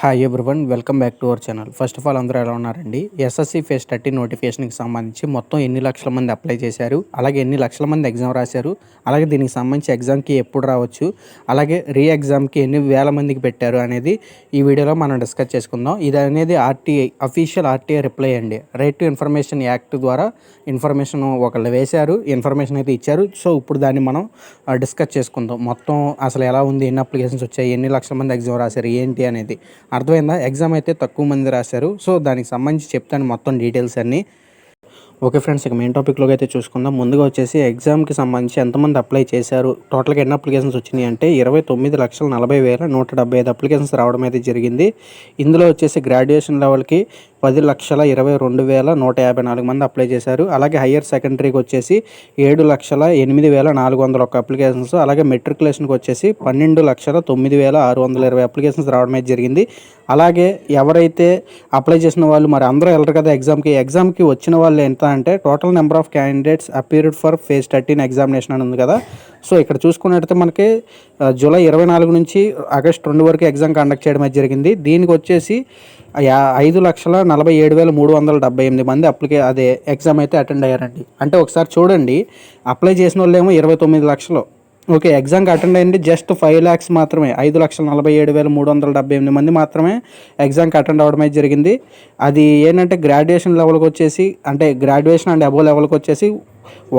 Hi everyone welcome back to our channel first of all అందరూ ఎలా ఉన్నారండి? SSC face thirty నోటిఫికేషన్కి సంబంధించి మొత్తం ఎన్ని లక్షల మంది అప్లై చేశారు అలాగే ఎన్ని లక్షల మంది ఎగ్జామ్ రాశారు అలాగే దీనికి సంబంధించి ఎగ్జామ్కి ఎప్పుడు రావచ్చు అలాగే రీ ఎగ్జామ్కి ఎన్ని వేల మందికి పెట్టారు అనేది ఈ వీడియోలో మనం డిస్కస్ చేసుకుందాం. ఇది అనేది ఆర్టీఐ అఫీషియల్ ఆర్టీఐ రిప్లై అండి. రైట్ టు ఇన్ఫర్మేషన్ యాక్ట్ ద్వారా ఇన్ఫర్మేషన్ ఒకళ్ళు వేశారు ఇన్ఫర్మేషన్ అయితే ఇచ్చారు. సో ఇప్పుడు దాన్ని మనం డిస్కస్ చేసుకుందాం. మొత్తం అసలు ఎలా ఉంది ఎన్ని అప్లికేషన్స్ వచ్చాయి ఎన్ని లక్షల మంది ఎగ్జామ్ రాశారు ఏంటి అనేది. అర్థమైందా? ఎగ్జామ్ అయితే తక్కువ మంది రాశారు. సో దానికి సంబంధించి చెప్తాను మొత్తం డీటెయిల్స్ అన్నీ. ఓకే ఫ్రెండ్స్ ఇక మెయిన్ టాపిక్లోకి అయితే చూసుకుందాం. ముందుగా వచ్చేసి ఎగ్జామ్కి సంబంధించి ఎంతమంది అప్లై చేశారు? టోటల్గా ఎన్ని అప్లికేషన్స్ వచ్చినాయి అంటే ఇరవై తొమ్మిది లక్షల నలభై వేల నూట డెబ్బై ఐదు అప్లికేషన్స్ రావడం అయితే జరిగింది. ఇందులో వచ్చేసి గ్రాడ్యుయేషన్ లెవెల్కి పది లక్షల ఇరవై రెండు వేల నూట యాభై నాలుగు మంది అప్లై చేశారు. అలాగే హయ్యర్ సెకండరీకి వచ్చేసి ఏడు లక్షల ఎనిమిది వేల నాలుగు వందల ఒక అప్లికేషన్స్ అలాగే మెట్రికులేషన్కి వచ్చేసి పన్నెండు లక్షల తొమ్మిది వేల ఆరు వందల ఇరవై అప్లికేషన్స్ రావడం అయితే జరిగింది. అలాగే ఎవరైతే అప్లై చేసిన వాళ్ళు మరి అందరూ వెళ్ళరు కదా ఎగ్జామ్కి ఎగ్జామ్కి వచ్చిన వాళ్ళు ఎంత అంటే total number of candidates appeared for phase thirteen examination అని ఉంది కదా. సో ఇక్కడ చూసుకున్నట్టయితే మనకి జూలై ఇరవై నాలుగు నుంచి ఆగస్ట్ రెండు వరకు ఎగ్జామ్ కండక్ట్ చేయడం అయితే జరిగింది. దీనికి వచ్చేసి ఐదు లక్షల నలభై ఏడు వేల మూడు వందల డెబ్బై ఎనిమిది మంది అప్లికే అదే ఎగ్జామ్ అయితే అటెండ్ అయ్యారండి. అంటే ఒకసారి చూడండి అప్లై చేసిన వాళ్ళు ఏమో ఇరవై తొమ్మిది లక్షలు. ఓకే ఎగ్జామ్కి అటెండ్ అయ్యింది జస్ట్ ఫైవ్ ల్యాక్స్ మాత్రమే. ఐదు లక్షల నలభై ఏడు వేల మూడు వందల డెబ్బై ఎనిమిది మంది మాత్రమే ఎగ్జామ్కి అటెండ్ అవ్వడం జరిగింది. అది ఏంటంటే గ్రాడ్యుయేషన్ లెవెల్కి వచ్చేసి అంటే గ్రాడ్యుయేషన్ అండ్ అబో లెవెల్కి వచ్చేసి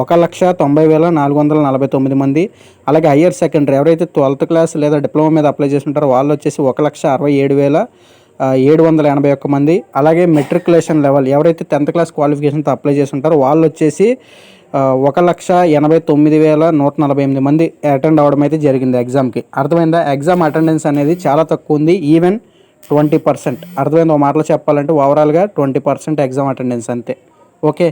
ఒక లక్ష తొంభై వేల నాలుగు వందల నలభై తొమ్మిది మంది. అలాగే హయ్యర్ సెకండరీ ఎవరైతే ట్వెల్త్ క్లాస్ లేదా డిప్లొమా మీద అప్లై చేస్తుంటారో వాళ్ళు వచ్చేసి ఒక లక్ష అరవై ఏడు వేల ఏడు వందల ఎనభై ఒక్క మంది. అలాగే మెట్రికులేషన్ లెవెల్ ఎవరైతే టెన్త్ క్లాస్ క్వాలిఫికేషన్తో అప్లై చేసి ఉంటారో వాళ్ళు వచ్చేసి ఒక లక్ష ఎనభై తొమ్మిది వేల నూట నలభై ఎనిమిది మంది అటెండ్ అవ్వడం అయితే జరిగింది ఎగ్జామ్కి. అర్థమైందా? ఎగ్జామ్ అటెండెన్స్ అనేది చాలా తక్కువ ఉంది. Even twenty percent. అర్థమైంది? ఒక మాటలో చెప్పాలంటే ఓవరాల్గా ట్వంటీ పర్సెంట్ ఎగ్జామ్ అటెండెన్స్ అంతే. ఓకే?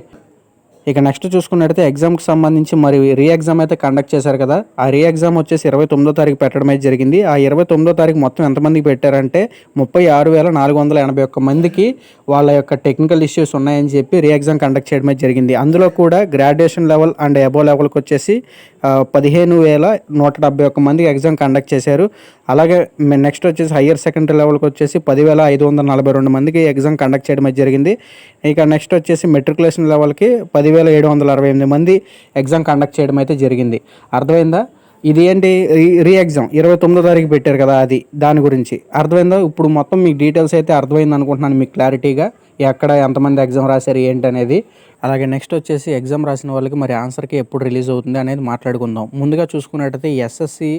ఇక నెక్స్ట్ చూసుకున్నట్టయితే ఎగ్జామ్కి సంబంధించి మరి రీ ఎగ్జామ్ అయితే కండక్ట్ చేశారు కదా. ఆ రీ ఎగ్జామ్ వచ్చేసి ఇరవై తొమ్మిదో తారీఖు పెట్టడం అయితే జరిగింది. ఆ ఇరవై తొమ్మిదో తారీఖు మొత్తం ఎంతమందికి పెట్టారంటే ముప్పై ఆరు వేల నాలుగు వందల ఎనభై ఒక్క మందికి వాళ్ళ యొక్క టెక్నికల్ ఇష్యూస్ ఉన్నాయని చెప్పి రీ ఎగ్జామ్ కండక్ట్ చేయడం అయితే జరిగింది. అందులో కూడా గ్రాడ్యుయేషన్ లెవెల్ అండ్ అబో లెవెల్కి వచ్చేసి పదిహేను వేల నూట డెబ్బై ఒక్క మందికి ఎగ్జామ్ కండక్ట్ చేశారు. అలాగే నెక్స్ట్ వచ్చేసి హయ్యర్ సెకండరీ లెవెల్కి వచ్చేసి పదివేల ఐదు వందల నలభై రెండు మందికి ఎగ్జామ్ కండక్ట్ చేయడం అయితే జరిగింది. ఇక నెక్స్ట్ వచ్చేసి మెట్రికులేషన్ లెవెల్కి పదివేల వేల ఏడు వందల అరవై ఎనిమిది మంది ఎగ్జామ్ కండక్ట్ చేయడం అయితే జరిగింది. అర్థమైందా? ఇది ఏంటి రీ- రీ ఎగ్జామ్ ఇరవై తొమ్మిదో తారీఖు పెట్టారు కదా అది దాని గురించి. అర్థమైందా? ఇప్పుడు మొత్తం మీకు డీటెయిల్స్ అయితే అర్థమైంది అనుకుంటున్నాను మీకు క్లారిటీగా ఎక్కడ ఎంతమంది ఎగ్జామ్ రాశారు ఏంటి అనేది. అలాగే నెక్స్ట్ వచ్చేసి ఎగ్జామ్ రాసిన వాళ్ళకి మరి ఆన్సర్కి ఎప్పుడు రిలీజ్ అవుతుంది అనేది మాట్లాడుకుందాం. ముందుగా చూసుకున్నట్టయితే ఎస్ఎస్సి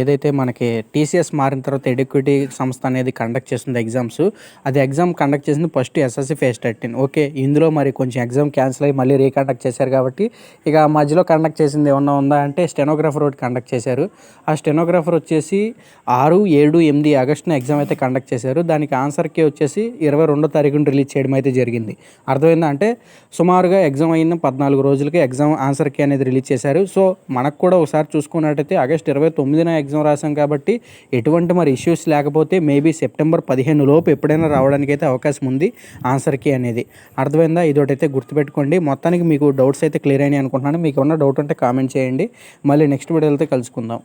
ఏదైతే మనకి టీసీఎస్ మారిన తర్వాత ఎడ్యుకేటీ సంస్థ అనేది కండక్ట్ చేస్తుంది ఎగ్జామ్స్ అది ఎగ్జామ్ కండక్ట్ చేసింది first SSC phase thirteen okay ఇందులో మరి కొంచెం ఎగ్జామ్ క్యాన్సిల్ అయ్యి మళ్ళీ రీకండక్ట్ చేశారు కాబట్టి ఇక మధ్యలో కండక్ట్ చేసింది ఏమన్నా ఉందా అంటే స్టెనోగ్రాఫర్ ఒకటి కండక్ట్ చేశారు. ఆ స్టెనోగ్రాఫర్ వచ్చేసి ఆరు ఏడు ఎనిమిది ఆగస్టున ఎగ్జామ్ అయితే కండక్ట్ చేశారు. దానికి ఆన్సర్కి వచ్చేసి ఇరవై రెండో తారీఖున రిలీజ్ చేయడం అయితే జరిగింది. అర్థమైందా? అంటే సుమారుగా ఎగ్జామ్ అయిన పద్నాలుగు రోజులకి ఎగ్జామ్ ఆన్సర్కి అనేది రిలీజ్ చేశారు. సో మనకు కూడా ఒకసారి చూసుకున్నట్టయితే ఆగస్ట్ ఇరవై తొమ్మిదిన ఎగ్జామ్ రాసాం కాబట్టి ఎటువంటి మరి ఇష్యూస్ లేకపోతే మేబీ సెప్టెంబర్ పదిహేను లోపు ఎప్పుడైనా రావడానికి అయితే అవకాశం ఉంది ఆన్సర్ ఆన్సర్కి అనేది. అర్థమైందా? ఇదొకటైతే గుర్తుపెట్టుకోండి. మొత్తానికి మీకు డౌట్స్ అయితే క్లియర్ అయినాయి అనుకుంటున్నాను. మీకు ఉన్న డౌట్ ఉంటే కామెంట్ చేయండి. మళ్ళీ నెక్స్ట్ వీడియోలతో కలుసుకుందాం.